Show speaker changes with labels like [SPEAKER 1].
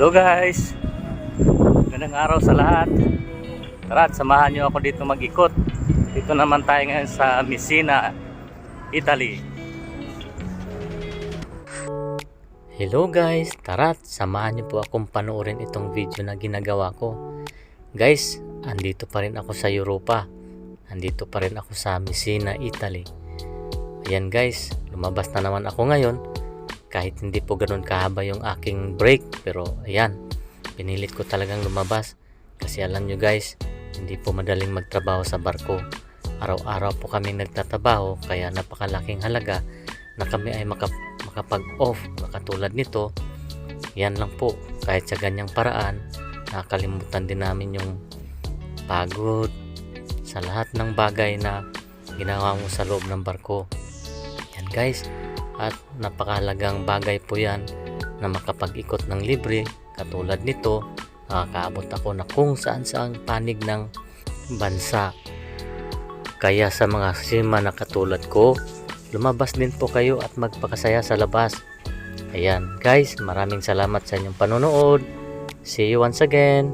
[SPEAKER 1] Hello guys! Magandang araw sa lahat. Tara samahan nyo ako dito mag-ikot. Dito naman tayo ngayon sa Messina, Italy. Hello guys! Tara samahan nyo po akong panoorin itong video na ginagawa ko. Guys, andito pa rin ako sa Europa. Andito pa rin ako sa Messina, Italy. Ayan guys, lumabas na naman ako ngayon kahit hindi po ganun kahaba yung aking break pero ayan pinilit ko talagang lumabas. Kasi alam nyo guys hindi po madaling magtrabaho sa barko. Araw-araw po kami nagtatrabaho kaya napakalaking halaga na kami ay maka, makapag off katulad nito. Yan lang po kahit sa ganyang paraan nakakalimutan din namin yung pagod sa lahat ng bagay na ginawa mo sa loob ng barko. Yan guys at napakahalagang bagay po yan na makapag-ikot ng libre. Katulad nito nakakaabot ako na kung saan saang panig ng bansa. Kaya sa mga sima na katulad ko lumabas din po kayo at magpakasaya sa labas. Ayan guys maraming salamat sa inyong panonood. See you once again